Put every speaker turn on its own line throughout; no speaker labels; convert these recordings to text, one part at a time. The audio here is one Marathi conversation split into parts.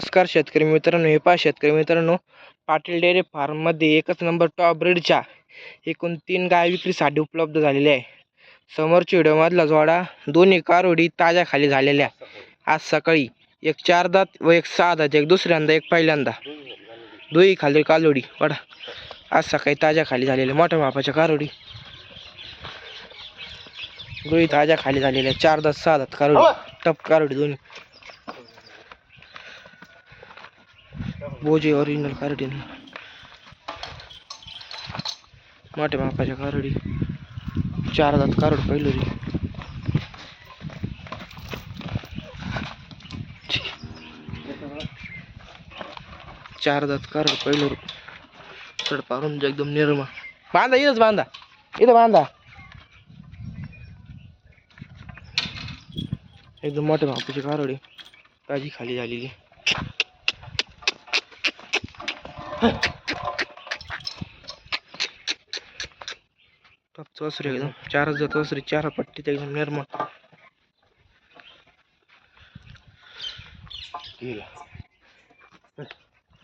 नमस्कार शेतकरी मित्रांनो हे पहा शेतकरी मित्रांनो पाटील डेअरी फार्ममध्ये एकच नंबर टॉप ब्रीडच्या एकूण तीन गाय विक्रीसाठी उपलब्ध झालेल्या आहे. समोरच्या व्हिडिओमधला जोडा दोन्ही कारोडी ताज्या खाली झालेल्या. आज सकाळी एक चार दात व एक सहा दात एक दुसऱ्यांदा एक पहिल्यांदा. दोही खाली कालोडी वडा आज सकाळी ताज्या खाली झालेल्या मोठ्या मापाच्या कारोडी दोही ताज्या खाली झालेल्या चार दात सहा दात कारोडी टप कारोडी दोन्ही. बोजे ओरिजिनल कारडी मोठ्या मापाच्या कारडी चार दात कारड पहिलोरी चार दात कारड पहिलोर चढ पारून एकदम निर्मा. बांधा इथंच बांधा. इथं बांधा. एकदम मोठ्या मापाची कारडी ताजी खाली झालेली. टॉपचं वासरू एकदम. चारच जात वासरी चार पट्टीत एकदम निर्मळ.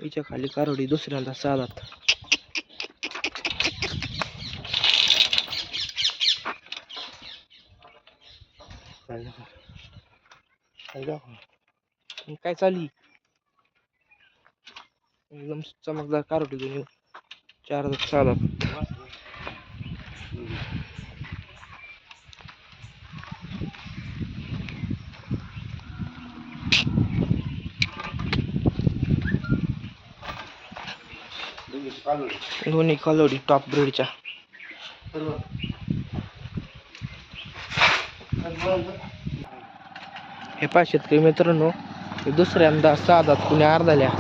हिच्या खाली कारोडी दुसऱ्यांदा साधात. काय चालली? एकदम चमकदार कारवडी दोन्ही. चार साधात दोन्ही कलोडी टॉप ब्रीडच्या हे पाचशेत शेतकरी मित्रांनो दुसऱ्यांदा सहा कुणी अर्धाल्या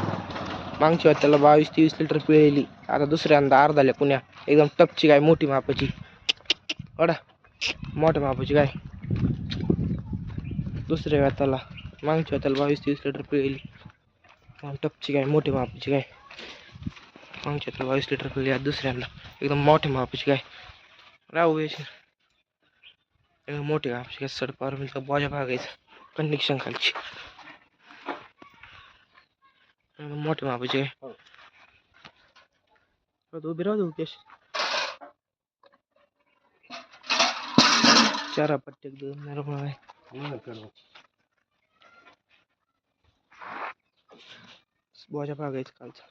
मागच्या वेळेस त्याला बावीस तेवीस लिटर पिळेली. आता दुसऱ्यांदा अर्धाल्या पुण्या. एकदम टपची गाय मोठी मापाची. अडा मोठ्या मापाची गाय. दुसऱ्या वेळाला मागच्या वेळेस त्याला बावीस तेवीस लिटर पिळेली. टपची गाय मोठी मापाची गाय. मागच्या त्याला बावीस लिटर पिळली. आता दुसऱ्यांदा. एकदम मोठ्या मापाची गाय. राहू एकदम मोठी गाय. काय सडपावर मिळतं. बोजा भागायचं. कंडिक्शन खालची. मोठी मापाची राहू उभी राहू दे चारा पट्टी एकदम नरम आहे? बोजा भागायचं कालचा.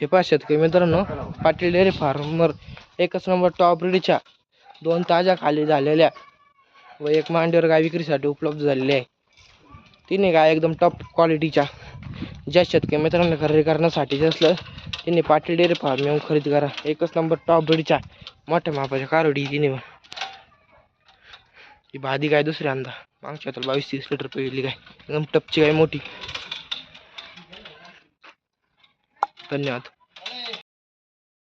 हे पहा शेतकरी मित्रांनो पाटील डेअरी फार्मवर एकच नंबर टॉप ब्रीडच्या दोन ताज्या खाली झालेल्या व एक मांडीवर गाय विक्रीसाठी उपलब्ध झालेली आहे. तिने काय एकदम टॉप क्वालिटीच्या ज्या शेतकरी मित्रांना खरेदी करण्यासाठी असलं तिने पाटील डेअरी फार्म येऊन खरेदी करा. एकच नंबर टॉप ब्रीडच्या मोठ्या मापाच्या कारोडी तिने. ही भादी गाय दुसऱ्यांदा मागच्या तर बावीस तीस लिटर पहिली गाय. एकदम टपची गाय मोठी. धन्यवाद.